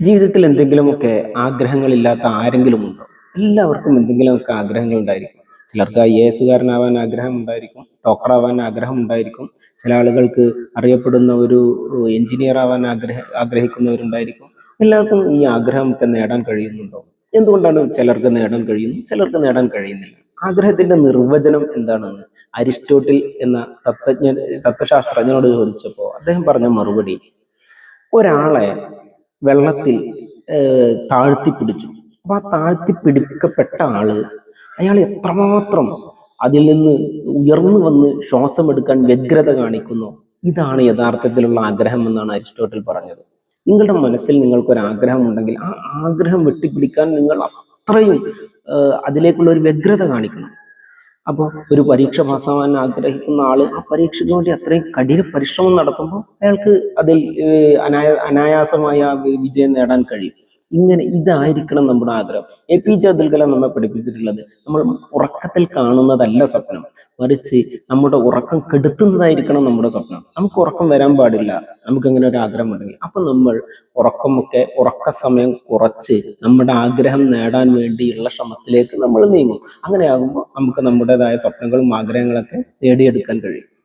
ജീവിതത്തിൽ എന്തെങ്കിലുമൊക്കെ ആഗ്രഹങ്ങളില്ലാത്ത ആരെങ്കിലും ഉണ്ടോ? എല്ലാവർക്കും എന്തെങ്കിലുമൊക്കെ ആഗ്രഹങ്ങൾ ഉണ്ടായിരിക്കും. ചിലർക്ക് ഐ എ എസുകാരനാവാൻ ആഗ്രഹം ഉണ്ടായിരിക്കും ഡോക്ടർ ആവാൻ ആഗ്രഹം ഉണ്ടായിരിക്കും ചില ആളുകൾക്ക് അറിയപ്പെടുന്ന ഒരു എഞ്ചിനീയർ ആവാൻ ആഗ്രഹ ആഗ്രഹിക്കുന്നവരുണ്ടായിരിക്കും. എല്ലാവർക്കും ഈ ആഗ്രഹമൊക്കെ നേടാൻ കഴിയുന്നുണ്ടോ? എന്തുകൊണ്ടാണ് ചിലർക്ക് നേടാൻ കഴിയുന്നു? ചിലർക്ക് നേടാൻ കഴിയുന്നില്ല. ആഗ്രഹത്തിന്റെ നിർവചനം എന്താണെന്ന് അരിസ്റ്റോട്ടിൽ എന്ന തത്വജ്ഞ തത്വശാസ്ത്രജ്ഞനോട് ചോദിച്ചപ്പോൾ അദ്ദേഹം പറഞ്ഞ മറുപടി ഒരാളെ വെള്ളത്തിൽ താഴ്ത്തിപ്പിടിച്ചു. അപ്പൊ ആ താഴ്ത്തിപ്പിടിക്കപ്പെട്ട ആൾ അയാൾ എത്രമാത്രം അതിൽ നിന്ന് ഉയർന്നു വന്ന് ശ്വാസം എടുക്കാൻ വ്യഗ്രത കാണിക്കുന്നു? ഇതാണ് യഥാർത്ഥത്തിലുള്ള ആഗ്രഹം എന്നാണ് അരിസ്റ്റോട്ടിൽ പറഞ്ഞത്. നിങ്ങളുടെ മനസ്സിൽ നിങ്ങൾക്കൊരു ആഗ്രഹം ഉണ്ടെങ്കിൽ ആ ആഗ്രഹം വെട്ടിപ്പിടിക്കാൻ നിങ്ങൾ അത്രയും അതിലേക്കുള്ള ഒരു വ്യഗ്രത കാണിക്കണം. അപ്പോൾ ഒരു പരീക്ഷ പാസ്സാവാൻ ആഗ്രഹിക്കുന്ന ആൾ ആ പരീക്ഷയ്ക്ക് വേണ്ടി അത്രയും കഠിന പരിശ്രമം നടത്തുമ്പോൾ അയാൾക്ക് അതിൽ അനായ അനായാസമായ വിജയം നേടാൻ കഴിയും. ഇങ്ങനെ ഇതായിരിക്കണം നമ്മുടെ ആഗ്രഹം. A P J Abdul Kalam നമ്മെ പഠിപ്പിച്ചിട്ടുള്ളത് നമ്മൾ ഉറക്കത്തിൽ കാണുന്നതല്ല സ്വപ്നം. മറിച്ച് നമ്മുടെ ഉറക്കം കെടുത്തുന്നതായിരിക്കണം നമ്മുടെ സ്വപ്നം. നമുക്ക് ഉറക്കം വരാൻ പാടില്ല. നമുക്ക് അങ്ങനെ ഒരു ആഗ്രഹം ഉണ്ടെങ്കിൽ അപ്പൊ നമ്മൾ ഉറക്കമൊക്കെ ഉറക്ക സമയം കുറച്ച് നമ്മുടെ ആഗ്രഹം നേടാൻ വേണ്ടിയുള്ള ശ്രമത്തിലേക്ക് നമ്മൾ നീങ്ങും. അങ്ങനെയാകുമ്പോൾ നമുക്ക് നമ്മുടേതായ സ്വപ്നങ്ങളും ആഗ്രഹങ്ങളൊക്കെ നേടിയെടുക്കാൻ കഴിയും.